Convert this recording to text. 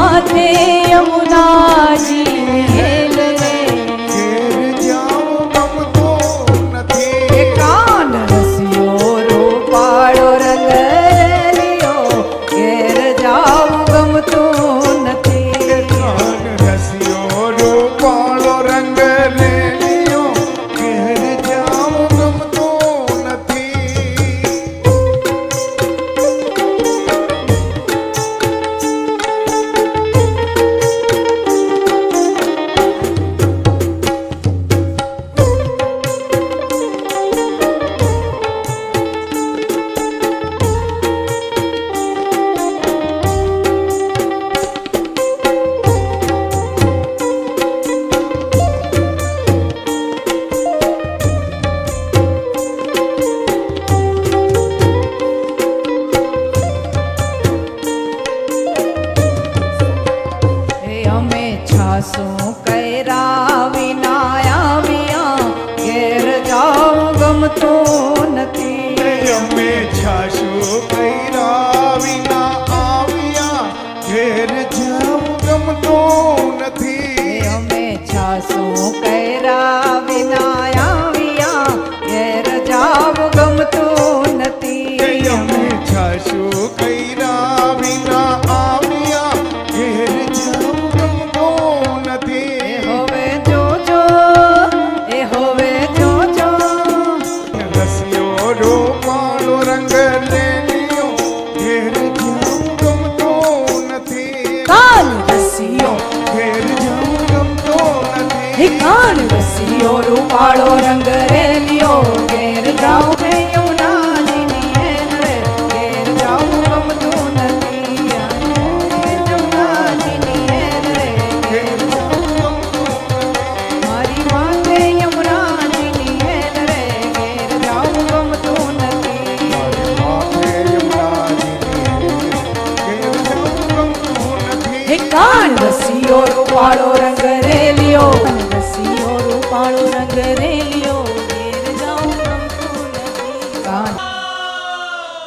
माथे यमुनाजी छासो कैरा विनाया विया घेर जाओ गमतो नती अम्मे छासो कैरा विना आविया घेर जाओ गमतो नथी अम्मे छासो कैरा विनाया विया घेर जाओ गमतो नती अम्मे छासो રૂપાળો રંગ રેલિયો ઘેર જાઉં હે યમુનાજીની હેલ રે ઘેર જાઉં ગમતું નથી યમુનાજીની હેલ રે ઘેર મારી માથે યમુનાજીની હેલ રે ઘેર જાઉં ગમતું નથી કાન રસિયો રૂપાળો રંગ કાળો રંગ રેલ્યો ઘેર જાઉં ગમતું